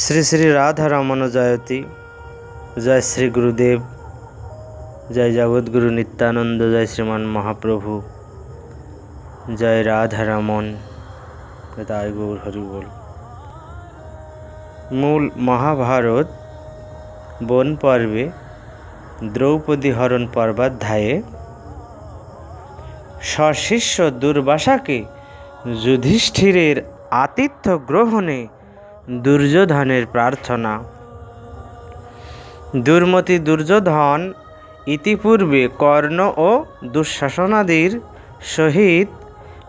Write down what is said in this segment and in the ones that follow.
শ্রী শ্রী রাধা রমন জয়তী। জয় শ্রী গুরুদেব। জয় জগৎগুরু নিত্যানন্দ। জয় শ্রীমান মহাপ্রভু। জয় রাধা রমন গৌর হরি বল। মূল মহাভারত বন পর্বে দ্রৌপদী হরণ পর্বাধ্যায়ে সশিষ্য দুর্বাসাকে যুধিষ্ঠিরের আতিথ্য গ্রহণে দুর্যোধনের প্রার্থনা। দুর্মতি দুর্যোধন ইতিপূর্বে কর্ণ ও দুঃশাসনাদির সহিত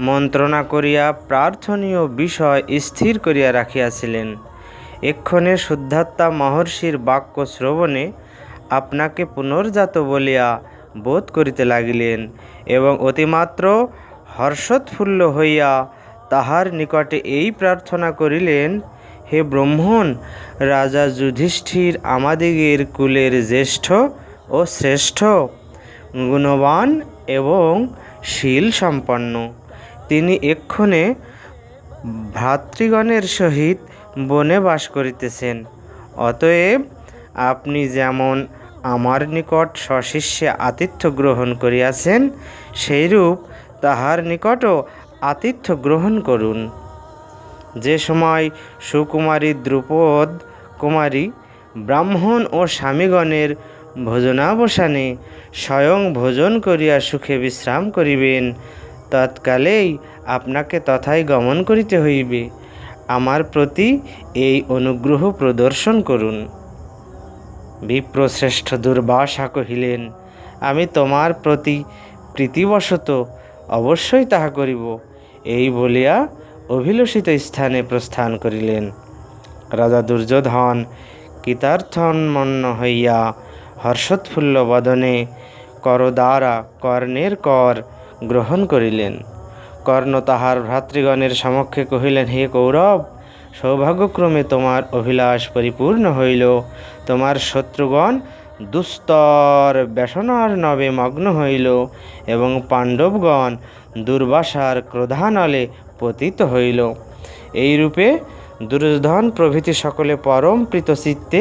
মন্ত্রণা করিয়া প্রার্থনীয় বিষয় স্থির করিয়া রাখিয়াছিলেন। এক্ষণে শুদ্ধাত্মা মহর্ষির বাক্য শ্রবণে আপনাকে পুনর্জাত বলিয়া বোধ করিতে লাগিলেন এবং অতিমাত্র হর্ষোৎফুল্ল হইয়া তাহার নিকটে এই প্রার্থনা করিলেন হে ব্রহ্মণ, রাজা যুধিষ্ঠির আমাদিগের কুলের জ্যেষ্ঠ ও শ্রেষ্ঠ, গুণবান এবং শীল সম্পন্ন। তিনি এক্ষণে ভ্রাতৃগণের সহিত বনে বাস করিতেছেন। অতএব আপনি যেমন আমার নিকট সশিষ্যে আতিথ্য গ্রহণ করিয়াছেন, সেইরূপ তাহার নিকটও আতিথ্য গ্রহণ করুন। যে সময় সুকুমারী দ্রুপদ কুমারী ব্রাহ্মণ ও স্বামীগণের ভোজনাবসানে স্বয়ং ভোজন করিয়া সুখে বিশ্রাম করিবেন, তৎকালেই আপনাকে তথায় গমন করিতে হইবে। আমার প্রতি এই অনুগ্রহ প্রদর্শন করুন। বিপ্রশ্রেষ্ঠ দুর্বাসা কহিলেন, আমি তোমার প্রতি প্রীতিবশত অবশ্যই তাহা করিব। এই বলিয়া অভিলষিত স্থানে প্রস্থান করিলেন। রাজা দুর্যোধন কৃতার্থন্মন্ন হইয়া হর্ষোৎফুল্ল বদনে করদ্বারা কর্ণের কর গ্রহণ করিলেন। কর্ণ তাহার ভ্রাতৃগণের সমক্ষে কহিলেন, হে কৌরব, সৌভাগ্যক্রমে তোমার অভিলাষ পরিপূর্ণ হইল। তোমার শত্রুগণ দুস্তর ব্যসনার নবে মগ্ন হইল এবং পাণ্ডবগণ দুর্বাসার ক্রোধানলে পতিত হইল। এইরূপে দুর্যোধন প্রভৃতি সকলে পরম প্রীতচিত্তে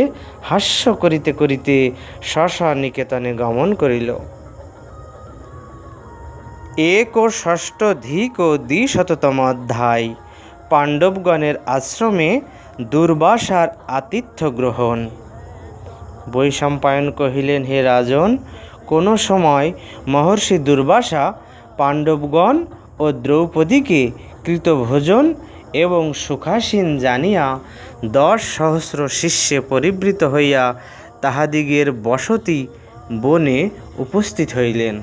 হাস্য করিতে করিতে স্ব নিকেতনে গমন করিল। এক ও ষষ্ঠ ধিক ও দ্বিশততম অধ্যায়, পাণ্ডবগণের আশ্রমে দুর্বাসার আতিথ্য গ্রহণ। বৈশম্পায়ন কহিলেন, হে রাজন, কোনো সময় মহর্ষি দুর্বাসা পাণ্ডবগণ ও দ্রৌপদীকে কৃতভোজন এবং সুখাসীন জানিয়া দশ সহস্র শিষ্যে পরিবৃত হইয়া তাহাদিগের বসতি বনে উপস্থিত হইলেন।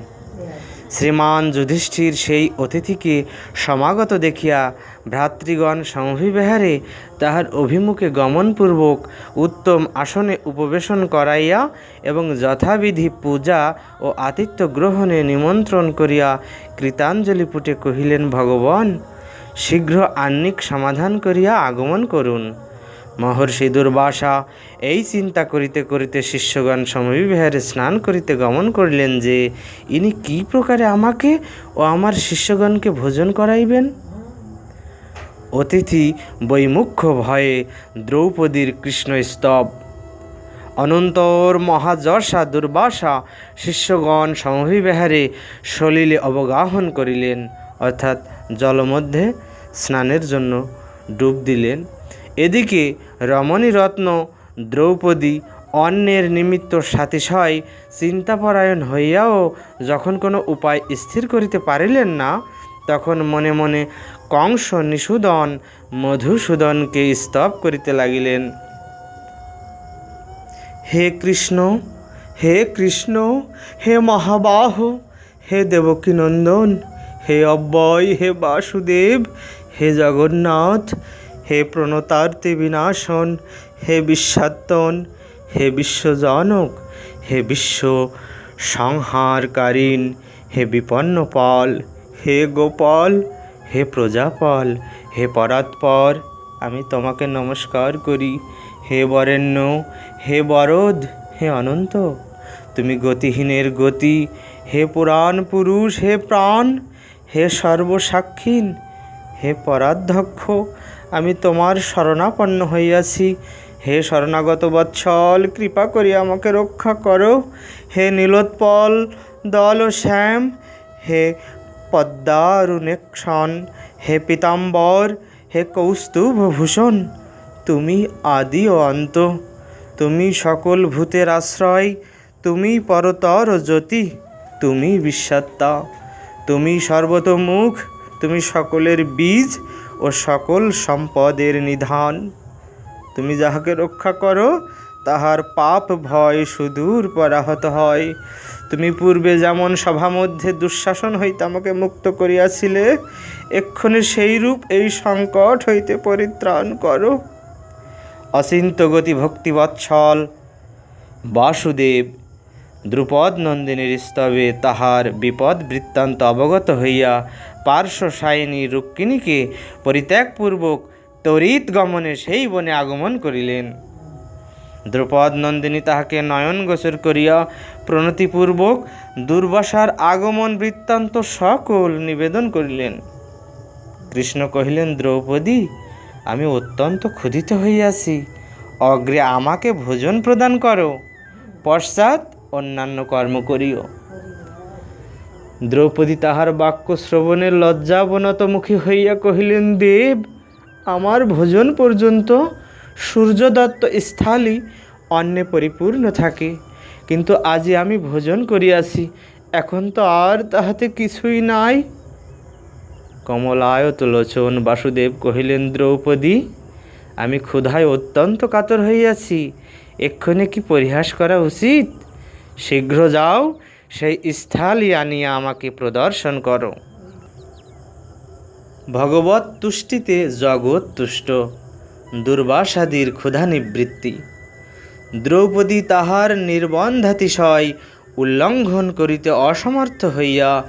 শ্রীমান যুধিষ্ঠির সেই অতিথিকে সমাগত দেখিয়া ভ্রাতৃগণ সমভিবিহারে তাহার অভিমুখে গমনপূর্বক উত্তম আসনে উপবেশন করাইয়া এবং যথাবিধি পূজা ও আতিথ্য গ্রহণে নিমন্ত্রণ করিয়া কৃতাঞ্জলি পুটে কহিলেন, ভগবান শীঘ্র আহ্নিক সমাধান করিয়া আগমন করুন। মহর্ষি দুর্বাসা, এই চিন্তা করিতে করিতে শিষ্যগণ সমবিহারে স্নান করিতে গমন করিলেন যে, ইনি কি প্রকারে আমাকে ও আমার শিষ্যগণকে ভোজন করাইবেন? অতিথি বৈমুখ্য ভয়ে দ্রৌপদীর কৃষ্ণস্তব অনন্তর মহাযশা দুর্বাসা, শিষ্যগণ সমভিবিহারে সলিলে অবগাহন করিলেন। অর্থাৎ জলমধ্যে স্নানের জন্য ডুব দিলেন। এদিকে রমণীরত্ন দ্রৌপদী অন্যের নিমিত্ত সাতিশয় চিন্তাপরায়ণ হইয়াও যখন কোনো উপায় স্থির করিতে পারিলেন না, তখন মনে মনে কংস নিষুদন মধুসূদনকে স্তব করিতে লাগিলেন। হে কৃষ্ণ হে কৃষ্ণ, হে মহাবাহ, হে দেবকীনন্দন হে অব্যয় হে বাসুদেব, হে জগন্নাথ, হে প্রণতার্তে বিনাশন, হে বিশ্বাত্তন, হে বিশ্বজনক, হে বিশ্ব সংহারকারীন, হে বিপন্ন বিপন্নপাল, হে গোপাল, হে প্রজাপাল, হে পরাৎপর, আমি তোমাকে নমস্কার করি। হে বরেণ্য, হে বরদ হে অনন্ত, তুমি গতিহীনের গতি, হে পুরাণ পুরুষ, হে প্রাণ হে সর্বসাক্ষীন, হে পরাধ্যক্ষ, আমি তোমার শরণাপন্ন হইয়াছি। হে শরণাগত বৎসল, কৃপা করি আমাকে রক্ষা করো। হে নীলোৎপল, দল ও শ্যাম, হে পদ্মারুণেক্ষণ হে পীতাম্বর, হে কৌস্তুভভূষণ, তুমি আদি ও অন্ত। তুমি সকল ভূতের আশ্রয়, তুমি পরতর জ্যোতি, তুমি বিশ্বাত্মা তুমি সর্বতোমুখ, তুমি সকলের বীজ ও সকল সম্পদের নিধান। তুমি যাহাকে রক্ষা করো, তাহার পাপ ভয় সুদূর পরাহত হয়। তুমি পূর্বে যেমন সভা মধ্যে দুঃশাসন হইতে আমাকে মুক্ত করিয়াছিলে, এক্ষণে সেই রূপ এই সংকট হইতে পরিত্রাণ করো। অচিন্ত গতি ভক্তিবৎসল বাসুদেব দ্রুপদ নন্দিনীর স্তবে তাহার বিপদ বৃত্তান্ত অবগত হইয়া পার্শ্ব সায়নী রুক্মিণীকে পরিত্যাগপূর্বক তরিত গমনে সেই বনে আগমন করিলেন। দ্রুপদ নন্দিনী তাহাকে নয়ন গোচর করিয়া প্রণতিপূর্বক দুর্বাসার আগমন বৃত্তান্ত সকল নিবেদন করিলেন। কৃষ্ণ কহিলেন, দ্রৌপদী, আমি অত্যন্ত ক্ষুধিত হইয়াছি। অগ্রে আমাকে ভোজন প্রদান করো। পশ্চাৎ অন্যান্য কর্ম করিও। দ্রৌপদী তাহার বাক্য শ্রবণের লজ্জাবনতমুখী হইয়া কহিলেন, দেব, আমার ভোজন পর্যন্ত সূর্যদত্ত স্থলী অন্নে পরিপূর্ণ থাকে, কিন্তু আজি আমি ভোজন করিয়াছি, এখন তো আর তাহাতে কিছুই নাই। কমলায়ত লোচন বাসুদেব কহিলেন, দ্রৌপদী, আমি ক্ষুধায় অত্যন্ত কাতর হইয়াছি, এক্ষণে কি পরিহাস করা উচিত? শীঘ্র যাও, সেই স্থালই আনিয়া আমাকে প্রদর্শন করো। ভগবত তুষ্টিতে জগৎ তুষ্ট, দুর্বাসাদির ক্ষুধা নিবৃত্তি। দ্রৌপদী তাহার নির্বন্ধাতিশয় উল্লঙ্ঘন করিতে অসমর্থ হইয়া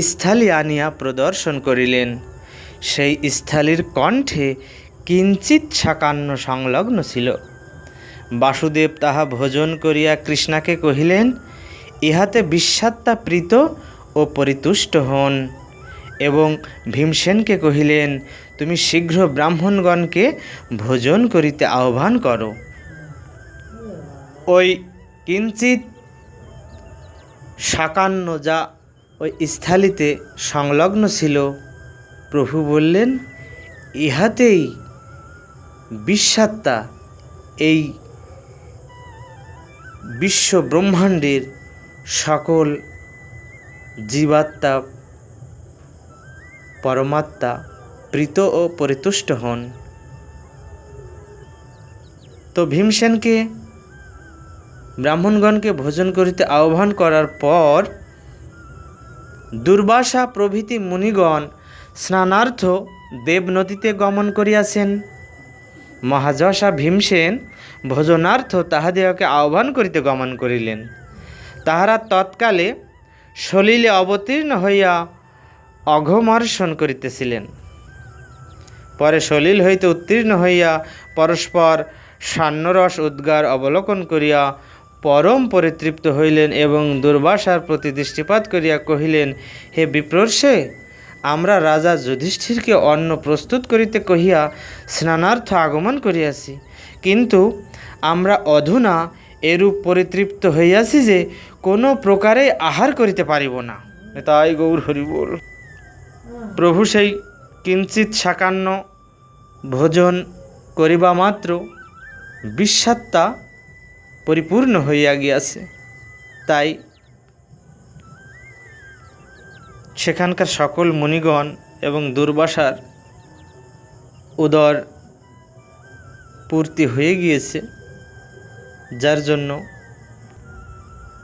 স্থলী আনিয়া প্রদর্শন করিলেন। সেই স্থলীর কণ্ঠে কিঞ্চিত সাকান্ন সংলগ্ন ছিল। বাসুদেব তাহা ভোজন করিয়া কৃষ্ণাকে কহিলেন, ইহাতে বিশ্বাত্তা প্রীত ও পরিতুষ্ট হন। এবং ভীমসেনকে কহিলেন, তুমি শীঘ্র ব্রাহ্মণগণকে ভোজন করিতে আহ্বান করো। ওই কিঞ্চিত সাকান্ন যা ওই স্থালিতে সংলগ্ন ছিল, প্রভু বললেন, ইহাতেই বিশ্বাত্মা এই বিশ্ব ব্রহ্মাণ্ডের সকল জীবাত্মা পরমাত্মা প্রীত ও পরিতুষ্ট হন। তো ভীমসেনকে, ব্রাহ্মণগণকে ভোজন করিতে আহ্বান করার পর দুর্বাসা প্রভৃতি মুনিগণ স্নানার্থ দেবনদীতে গমন করিয়াছেন। মহাযশা ভীমসেন ভোজনার্থ তাহাদিগকে আহ্বান করিতে গমন করিলেন। তাহারা তৎকালে সলিলে অবতীর্ণ হইয়া অঘমর্ষণ করিতেছিলেন। পরে সলিল হইতে উত্তীর্ণ হইয়া পরস্পর সান্নরস উদ্গার অবলোকন করিয়া পরম পরিতৃপ্ত হইলেন এবং দুর্বাসার প্রতি দৃষ্টিপাত করিয়া কহিলেন, হে বিপ্রর্ষে আমরা রাজা যুধিষ্ঠিরকে অন্ন প্রস্তুত করিতে কহিয়া স্নানার্থ আগমন করিয়াছি। কিন্তু আমরা অধুনা এরূপ পরিতৃপ্ত হইয়াছি যে কোনো প্রকারে আহার করিতে পারিব না। তাই গৌর হরিবোল প্রভু সেই কিঞ্চিত সাকান্ন ভোজন করিবা মাত্র বিশ্বাত্মা পরিপূর্ণ হইয়া গিয়াছে। তাই সেখানকার সকল মুনিগণ এবং দুর্বাসার উদর পূর্তি হয়ে গিয়েছে। যার জন্য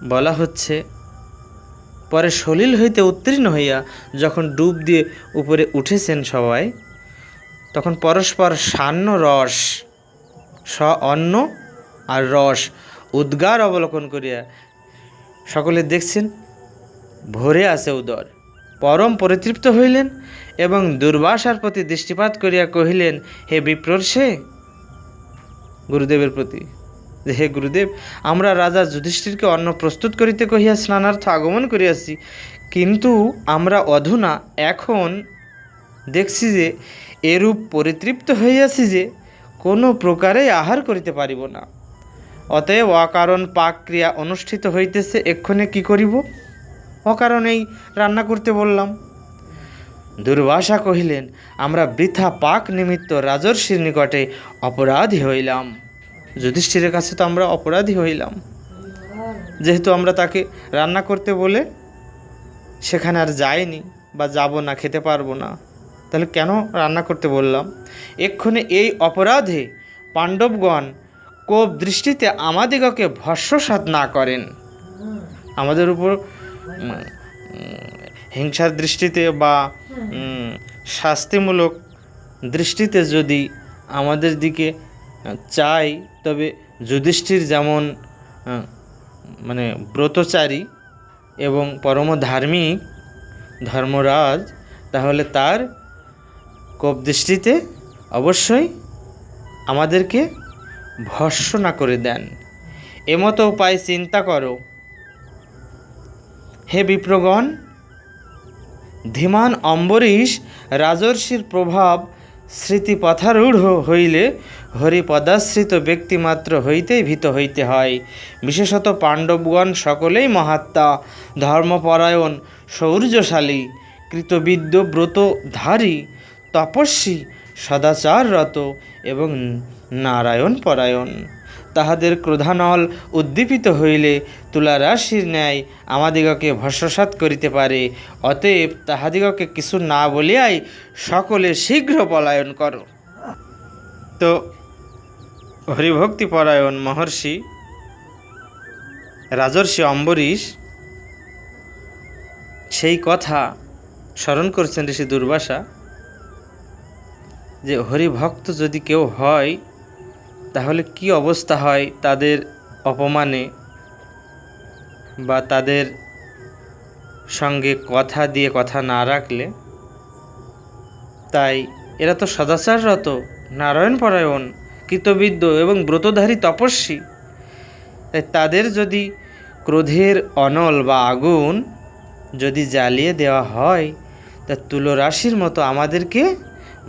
বলা হচ্ছে, পরে সলিল হইতে উত্তীর্ণ হইয়া যখন ডুব দিয়ে উপরে উঠেছেন সবাই, তখন পরস্পর সান্ন রস, স অন্ন আর রস উদ্গার অবলোকন করিয়া সকলে দেখছেন, ভরে আছে উদর। পরম পরিতৃপ্ত হইলেন এবং দুর্বাসার প্রতি দৃষ্টিপাত করিয়া কহিলেন, হে বিপ্রর্ষে গুরুদেবের প্রতি। হে গুরুদেব, আমরা রাজা যুধিষ্ঠিরকে অন্ন প্রস্তুত করিতে কহিয়া স্নানার্থ আগমন করিয়াছি। কিন্তু আমরা অধুনা এখন দেখছি যে, এরূপ পরিতৃপ্ত হইয়াছি যে, কোনো প্রকারে আহার করিতে পারিব না। অতএব অকারণ পাক ক্রিয়া অনুষ্ঠিত হইতেছে, এক্ষণে কি করিব? অকারণেই রান্না করতে বললাম। দুর্বাসা কহিলেন, আমরা বৃথা পাক নিমিত্ত রাজর্ষির নিকটে অপরাধী হইলাম। যুধিষ্ঠিরের কাছে তো আমরা অপরাধী হইলাম। যেহেতু আমরা তাকে রান্না করতে বলে সেখানে আর যাইনি বা যাব না, খেতে পারব না, তাহলে কেন রান্না করতে বললাম? এক্ষণে এই অপরাধে পাণ্ডবগণ কোপ দৃষ্টিতে আমাদিগকে ভস্মসাত না করেন। আমাদের উপর হিংসার দৃষ্টিতে বা শাস্তিমূলক দৃষ্টিতে যদি আমাদের দিকে চাই, তবে যুধিষ্ঠির যেমন মানে ব্রতচারী এবং পরম ধার্মিক ধর্মরাজ, তাহলে তার কোপ দৃষ্টিতে অবশ্যই আমাদেরকে ভর্সনা করে দেন। এমতো উপায় চিন্তা করো। হে বিপ্রগণ, ধীমান অম্বরীশ, রাজর্ষির প্রভাব স্মৃতিপথারূঢ় হইলে হরিপদাশ্রিত ব্যক্তিমাত্র হইতেই ভীত হইতে হয়। বিশেষত পাণ্ডবগণ সকলেই মহাত্মা, ধর্মপরায়ণ শৌর্যশালী কৃতবিদ্য ব্রতধারী তপস্বী, সদাচাররত এবং নারায়ণ পরায়ণ তাহাদের ক্রোধানল উদ্দীপিত হইলে তুলারাশির ন্যায় আমাদিগকে ভস্মসাৎ করিতে পারে। অতএব তাহাদিগকে কিছু না বলিয়াই সকলে শীঘ্র পলায়ন করো। তো হরিভক্তি পরায়ণ মহর্ষি, রাজর্ষি অম্বরীশ, সেই কথা স্মরণ করছেন ঋষি দুর্বাসা যে হরিভক্ত যদি কেউ হয় তাহলে কি অবস্থা হয় তাদের অপমানে বা তাদের সঙ্গে কথা দিয়ে কথা না রাখলে? তাই এরা তো সদাচাররত নারায়ণ পরায়ণ কৃতবিদ্য এবং ব্রতধারী তপস্বী। তাই তাদের যদি ক্রোধের অনল বা আগুন যদি জ্বালিয়ে দেওয়া হয়, তা তুলরাশির মতো আমাদেরকে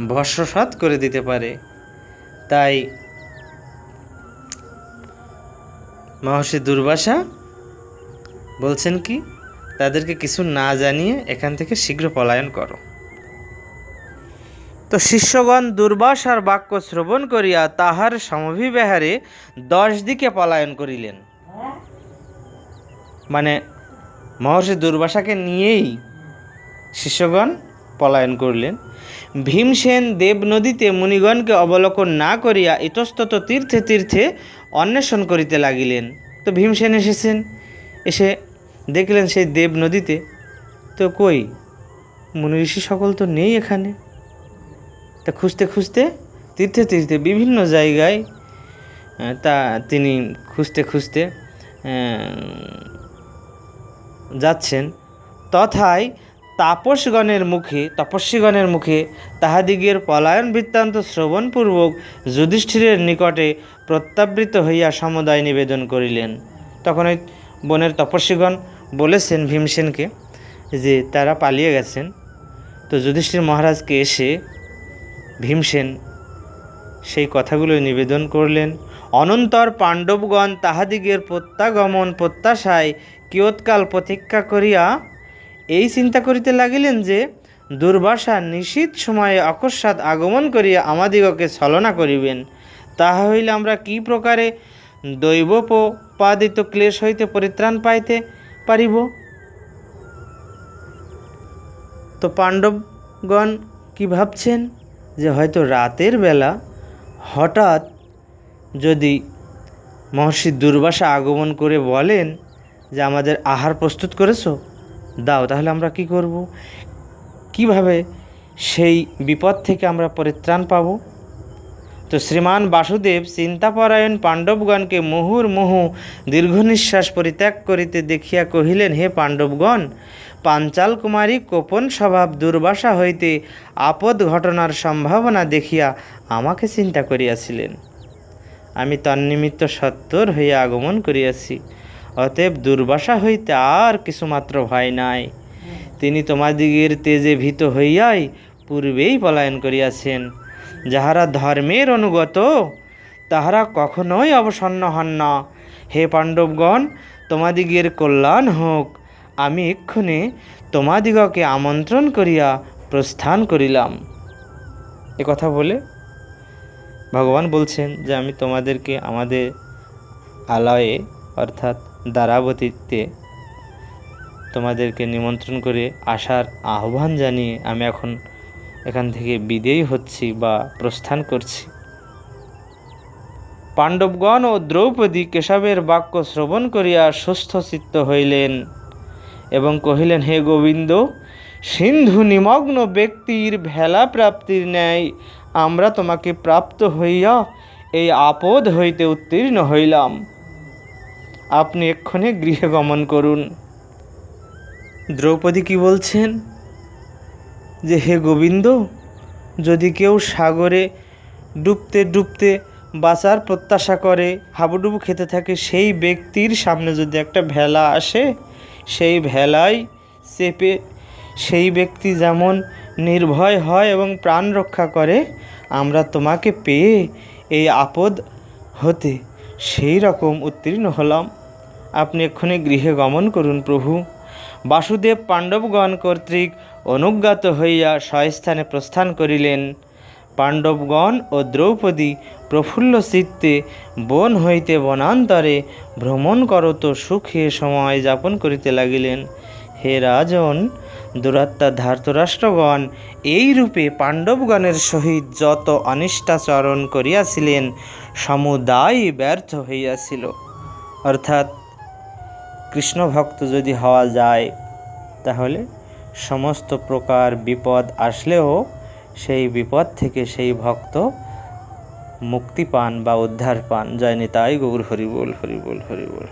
ভস্মসাৎ করে দিতে পারে। তাই মহর্ষি দুর্বাসা বলছেন কি, তাদেরকে কিছু না জানিয়ে এখান থেকে শীঘ্র পলায়ন করো। তো শিষ্যগণ দুর্বাসার বাক্য শ্রবণ করিয়া তাহার সমভিব্যাহারে দশ দিকে পলায়ন করিলেন। মানে মহর্ষি দুর্বাসাকে নিয়েই শিষ্যগণ পলায়ন করলেন। ভীমসেন দেব নদীতে মুনিগণকে অবলোকন না করিয়া ইতস্তত তীর্থে তীর্থে অন্বেষণ করিতে লাগিলেন। তো ভীমসেন এসেছেন, এসে দেখলেন সেই দেব নদীতে তো কই, মুনি ঋষি সকল তো নেই এখানে। তা খুঁজতে খুঁজতে, তীর্থে তীর্থে বিভিন্ন জায়গায় তা তিনি খুঁজতে খুঁজতে যাচ্ছেন। তথায় তাপসগণের মুখে, তপস্বীগণের মুখে তাহাদিগের পলায়ন বৃত্তান্ত শ্রবণপূর্বক যুধিষ্ঠিরের নিকটে প্রত্যাবৃত হইয়া সমুদায় নিবেদন করিলেন। তখন ওই বনের তপস্বীগণ বলেছেন ভীমসেনকে যে, তারা পালিয়ে গেছেন। তো যুধিষ্ঠির মহারাজকে এসে ভীমসেন সেই কথাগুলো নিবেদন করলেন। অনন্তর পাণ্ডবগণ তাহাদিগের প্রত্যাগমন প্রত্যাশায় কিয়ৎকাল প্রতীক্ষা করিয়া এই চিন্তা করিতে লাগিলেন যে, দুর্বাসা নিশীত সময়ে অকস্মাৎ আগমন করিয়া আমাদিগকে ছলনা করিবেন। তাহা হইলে আমরা কি প্রকারে দৈবোপাদিত ক্লেশ হইতে পরিত্রাণ পাইতে পারিব? তো পাণ্ডবগণ কি ভাবছেন যে, হয়তো রাতের বেলা হঠাৎ যদি মহর্ষি দুর্বাসা আগমন করে বলেন যে, আমাদের আহার প্রস্তুত করেছ? দাও, তাহলে আমরা কি করব? কীভাবে সেই বিপদ থেকে আমরা পরিত্রাণ পাব? তো শ্রীমান বাসুদেব চিন্তাপরায়ণ পাণ্ডবগণকে মুহুর্মুহু দীর্ঘ নিঃশ্বাস পরিত্যাগ করিতে দেখিয়া কহিলেন, হে পাণ্ডবগণ পাঞ্চাল কুমারী কোপন স্বভাব দুর্বাসা হইতে আপদ ঘটনার সম্ভাবনা দেখিয়া আমাকে চিন্তা করিয়াছিলেন। আমি তন্নিমিত্ত সত্তর হইয়া আগমন করিয়াছি। অতএব দুর্বাসা হইতে আর কিছুমাত্র ভয় নাই। তিনি তোমাদিগের তেজে ভীত হইয়াই পূর্বেই পলায়ন করিয়াছেন। যাহারা ধর্মের অনুগত, তাহারা কখনোই অবসন্ন হন না। হে পাণ্ডবগণ তোমাদিগের কল্যাণ হোক। আমি এক্ষণে তোমাদিগকে আমন্ত্রণ করিয়া প্রস্থান করিলাম। এ কথা বলে ভগবান বলছেন যে, আমি তোমাদেরকে আমাদের আলয়ে, অর্থাৎ দ্বারাবতীতে তোমাদেরকে নিমন্ত্রণ করে আসার আহ্বান জানিয়ে আমি এখন এখান থেকে বিদেয়ী হচ্ছি বা প্রস্থান করছি। পাণ্ডবগণ ও দ্রৌপদী কেশবের বাক্য শ্রবণ করিয়া সুস্থ চিত্ত হইলেন এবং কহিলেন, হে গোবিন্দ, সিন্ধু নিমগ্ন ব্যক্তির ভেলা প্রাপ্তির ন্যায় আমরা তোমাকে প্রাপ্ত হইয়া এই আপদ হইতে উত্তীর্ণ হইলাম। আপনি এক্ষণে গৃহে গমন করুন। দ্রৌপদী কি বলছেন? যে হে গোবিন্দ, যদি কেউ সাগরে ডুবতে ডুবতে বাঁচার প্রত্যাশা করে, হাবুডুবু খেতে থাকে, সেই ব্যক্তির সামনে যদি একটা ভেলা আসে, সেই ভেলায় চেপে সেই ব্যক্তি যেমন নির্ভয় হয় এবং প্রাণ রক্ষা করে, আমরা তোমাকে পেয়ে এই আপদ হতে সেই রকম উত্তীর্ণ হলাম। আপনি এক্ষুনি গৃহে গমন করুন প্রভু। বাসুদেব পাণ্ডবগণ কর্তৃক অনুজ্ঞাত হইয়া স্বস্থানে প্রস্থান করিলেন। পাণ্ডবগণ ও দ্রৌপদী প্রফুল্ল চিত্তে বন হইতে বনান্তরে ভ্রমণ করত সুখে সময় যাপন করিতে লাগিলেন। হে রাজন, দুরাত্মা ধার্তরাষ্ট্রগণ, এই রূপে পাণ্ডবগণের সহিত যত অনিষ্টাচরণ করিয়াছিলেন, সমুদায় ব্যর্থ হইয়াছিল। অর্থাৎ কৃষ্ণ ভক্ত যদি হওয়া যায়, তাহলে সমস্ত প্রকার বিপদ আসলেও সেই বিপদ থেকে সেই ভক্ত মুক্তি পান বা উদ্ধার পান। জয় নিতাই গৌর হরিবোল হরিবোল হরি বল হরি বল।